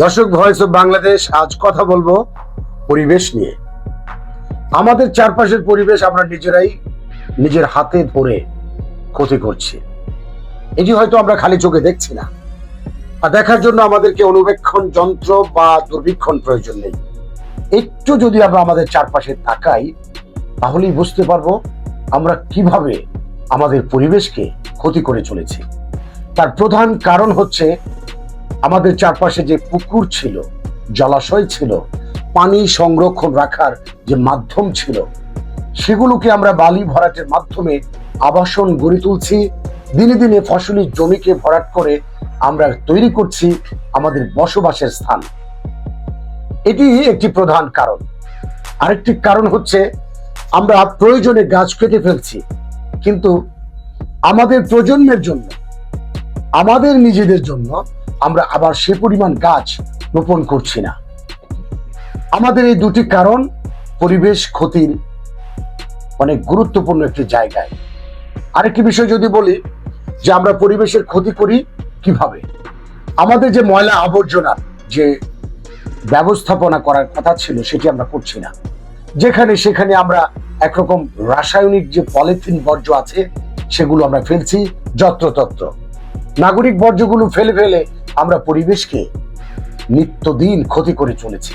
দর্শক voice of Bangladesh আজ কথা বলব পরিবেশ নিয়ে। আমাদের চারপাশের পরিবেশ আমরা নিজেরাই নিজের হাতে ধরে ক্ষতি করছি। এটি হয়তো আমরা খালি চোখে দেখছি না। আর দেখার জন্য আমাদেরকে অনুবেক্ষণ যন্ত্র বা দুর্বীক্ষণ প্রয়োজন নেই। একটু যদি আমরা আমাদের চারপাশে তাকাই, তাহলেই বুঝতে পারব আমরা কীভাবে আমাদের পরিবেশকে ক্ষতি করে চলেছি। তার প্রধান কারণ হচ্ছে আমাদের চারপাশে যে পুকুর ছিল, জলাশয় ছিল, পানি সংরক্ষণ রাখার যে মাধ্যম ছিল, সেগুলোকে আমরা বালি ভরাটের মাধ্যমে আবাসন গড়ে তুলছি। দিনে দিনে ফসলি জমিকে ভরাট করে আমরা তৈরি করছি আমাদের বসবাসের স্থান। এটি একটি প্রধান কারণ। আরেকটি কারণ হচ্ছে আমরা প্রয়োজনে গাছ কেটে ফেলছি, কিন্তু আমাদের প্রজন্মের জন্য, আমাদের নিজেদের জন্য আমরা আবার সে পরিমাণ গাছ রোপণ করছি না। আমাদের এই দুটি কারণ পরিবেশ ক্ষতির অনেক গুরুত্বপূর্ণ একটি জায়গায়। আরেকটি বিষয় যদি বলি যে আমরা পরিবেশের ক্ষতি করি কীভাবে? আমাদের যে ময়লা আবর্জনা যে ব্যবস্থাপনা করার কথা ছিল সেটি আমরা করছি না। যেখানে সেখানে আমরা একরকম রাসায়নিক যে পলিথিন বর্জ্য আছে সেগুলো আমরা ফেলছি, যত্রতত্র। নাগরিক বর্জ্যগুলো ফেলে ফেলে আমরা পরিবেশকে নিত্যদিন ক্ষতি করে চলেছি।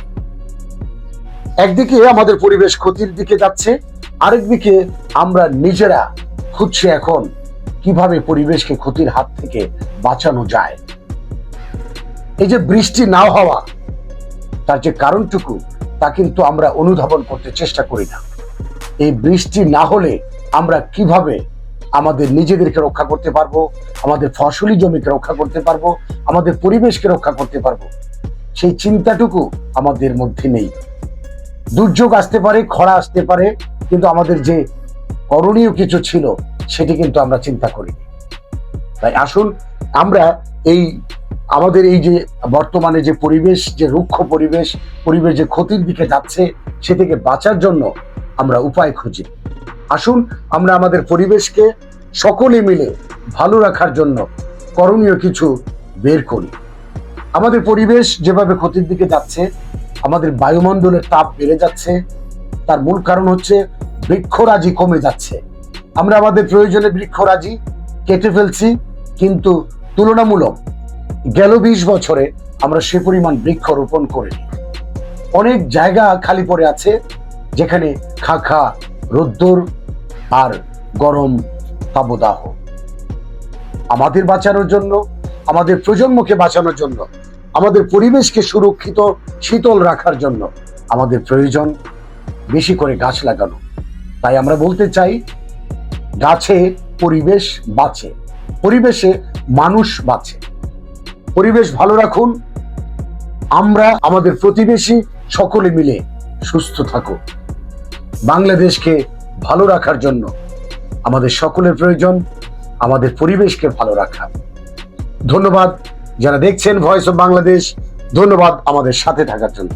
একদিকে আমাদের পরিবেশ ক্ষতির দিকে যাচ্ছে, আরেকদিকে আমরা নিজেরা খুঁজছি এখন কীভাবে পরিবেশকে ক্ষতির হাত থেকে বাঁচানো যায়। এই যে বৃষ্টি না হওয়া, তার যে কারণটুকু, তা কিন্তু আমরা অনুধাবন করতে চেষ্টা করি না। এই বৃষ্টি না হলে আমরা কীভাবে আমাদের নিজেদেরকে রক্ষা করতে পারব, আমাদের ফসলি জমিকে রক্ষা করতে পারব, আমাদের পরিবেশকে রক্ষা করতে পারব। সেই চিন্তাটুকু আমাদের মধ্যে নেই। দুর্যোগ আসতে পারে, খরা আসতে পারে, কিন্তু আমাদের যে করণীয় কিছু ছিল, সেটি কিন্তু আমরা চিন্তা করিনি। তাই আসুন, আমরা এই, আমাদের এই যে বর্তমানে যে পরিবেশ, যে রুক্ষ পরিবেশ পরিবেশ যে ক্ষতির দিকে যাচ্ছে সে থেকে বাঁচার জন্য আমরা উপায় খুঁজি। আসুন, আমরা আমাদের পরিবেশকে সকলে মিলে ভালো রাখার জন্য করণীয় কিছু বের করি। আমাদের পরিবেশ যেভাবে ক্ষতির দিকে যাচ্ছে, আমাদের বায়ুমণ্ডলের তাপ বেড়ে যাচ্ছে, তার মূল কারণ হচ্ছে বৃক্ষরাজি কমে যাচ্ছে। আমরা আমাদের প্রয়োজনে বৃক্ষরাজি কেটে ফেলছি, কিন্তু তুলনামূলক গেল বিশ বছরে আমরা সে পরিমাণ বৃক্ষ রোপণ করিনি। অনেক জায়গা খালি পড়ে আছে, যেখানে খা খা রোদ্দুর আর গরম তাবদাহ আমাদের বাঁচানোর জন্য, আমাদের প্রজন্মকে বাঁচানোর জন্য, আমাদের পরিবেশকে সুরক্ষিত, শীতল রাখার জন্য আমাদের প্রয়োজন বেশি করে গাছ লাগানো। তাই আমরা বলতে চাই, গাছে পরিবেশ বাঁচে, পরিবেশে মানুষ বাঁচে। পরিবেশ ভালো রাখুন, আমরা আমাদের প্রতিবেশী সকলে মিলে সুস্থ থাকুক। বাংলাদেশকে ভালো রাখার জন্য আমাদের সকলের প্রয়োজন, আমাদের পরিবেশকে ভালো রাখা। ধন্যবাদ যারা দেখছেন ভয়েস অফ বাংলাদেশ ধন্যবাদ আমাদের সাথে থাকার জন্য।